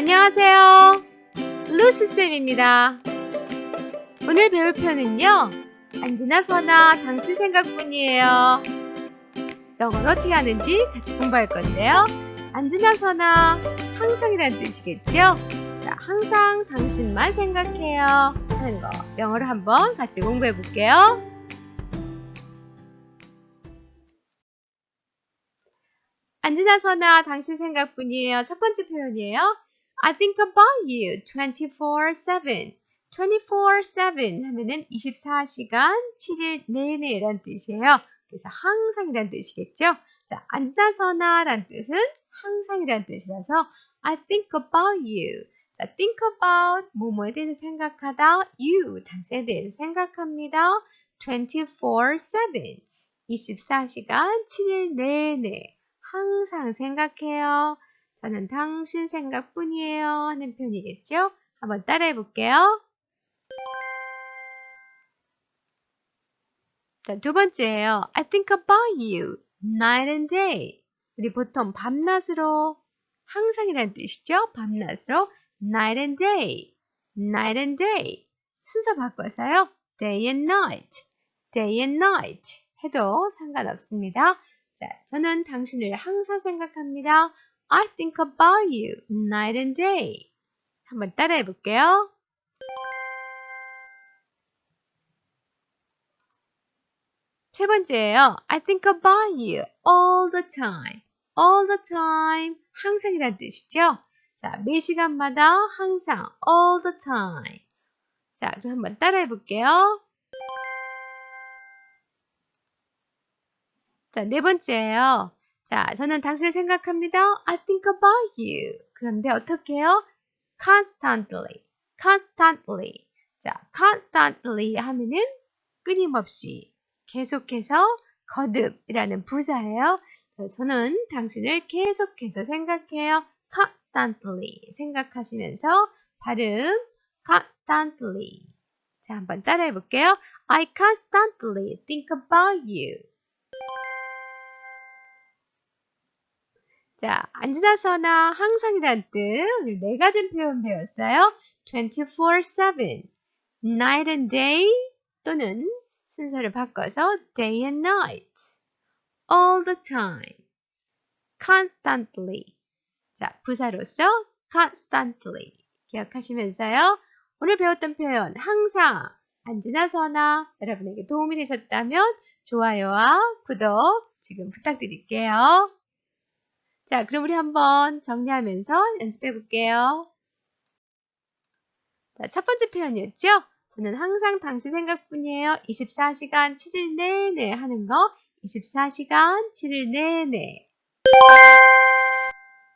안녕하세요. 루시쌤입니다. 오늘 배울 표현은요. 안지나 서나 당신 생각뿐이에요. 영어로 어떻게 하는지 같이 공부할 건데요. 안지나 서나 항상이란 뜻이겠죠? 자, 항상 당신만 생각해요. 하는 거. 영어로 한번 같이 공부해 볼게요. 안지나 서나 당신 생각뿐이에요. 첫 번째 표현이에요. I think about you 24-7. 24-7 하면은 24시간 7일 내내란 뜻이에요. 그래서 항상이란 뜻이겠죠. 자, 안지나서나 란 뜻은 항상이란 뜻이라서 I think about you. 자, think about 뭐뭐에 대해서 생각하다 you 당신에 대해서 생각합니다. 24-7 24시간 7일 내내 항상 생각해요. 저는 당신 생각뿐이에요. 하는 표현이겠죠? 한번 따라해 볼게요. 자, 두 번째예요. I think about you night and day. 우리 보통 밤낮으로 항상이라는 뜻이죠? 밤낮으로 night and day, night and day. 순서 바꿔서요. day and night, day and night 해도 상관없습니다. 자, 저는 당신을 항상 생각합니다. I think about you night and day. 한번 따라해 볼게요. 세 번째예요. I think about you all the time. all the time. 항상이란 뜻이죠. 자, 매 시간마다 항상 all the time. 자, 그럼 한번 따라해 볼게요. 자, 네 번째예요. 자, 저는 당신을 생각합니다. I think about you. 그런데 어떻게 해요? constantly, constantly. 자, constantly 하면은 끊임없이, 계속해서, 거듭이라는 부사예요. 자, 저는 당신을 계속해서 생각해요. constantly. 생각하시면서 발음 constantly. 자, 한번 따라해 볼게요. I constantly think about you. 자, 안 지나서나 항상이란 뜻, 네 가지 표현 배웠어요. 24-7, night and day 또는 순서를 바꿔서 day and night, all the time, constantly. 자, 부사로서 constantly 기억하시면서요. 오늘 배웠던 표현 항상 안 지나서나 여러분에게 도움이 되셨다면 좋아요와 구독 지금 부탁드릴게요. 자, 그럼 우리 한번 정리하면서 연습해 볼게요. 자, 첫 번째 표현이었죠? 저는 항상 당신 생각뿐이에요. 24시간 7일 내내 하는 거. 24시간 7일 내내.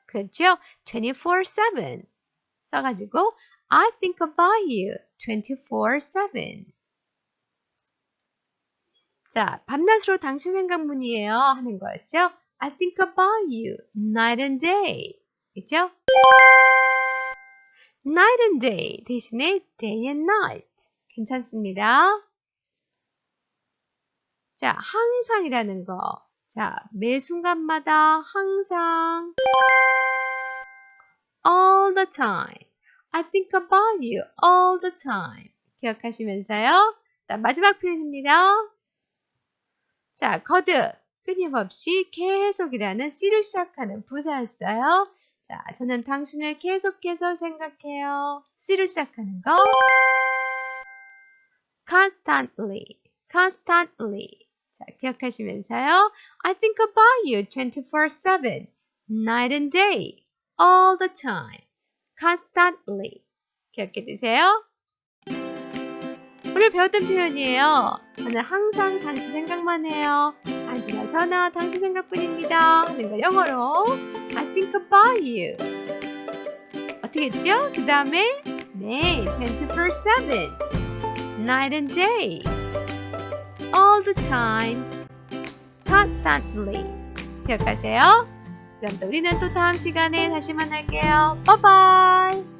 그렇죠? 24-7 써가지고 I think about you 24-7 자, 밤낮으로 당신 생각뿐이에요 하는 거였죠? I think about you night and day. 그죠? night and day 대신에 day and night. 괜찮습니다. 자, 항상이라는 거. 자, 매 순간마다 항상 all the time. I think about you all the time. 기억하시면서요. 자, 마지막 표현입니다. 자, 거듭. 끊임없이 계속이라는 C로 시작하는 부사였어요. 자, 저는 당신을 계속해서 생각해요. C로 시작하는 거. constantly, constantly. 자, 기억하시면서요. I think about you 24-7, night and day, all the time, constantly. 기억해 두세요. 오늘 배웠던 표현이에요. 저는 항상 당신 생각만 해요. 안지나서나 당신 생각뿐입니다. 하는 거 영어로 I think about you. 어떻게 했죠? 그 다음에 네, 24-7 Night and day All the time Constantly 기억하세요? 그럼 또 우리는 또 다음 시간에 다시 만날게요. 바이바이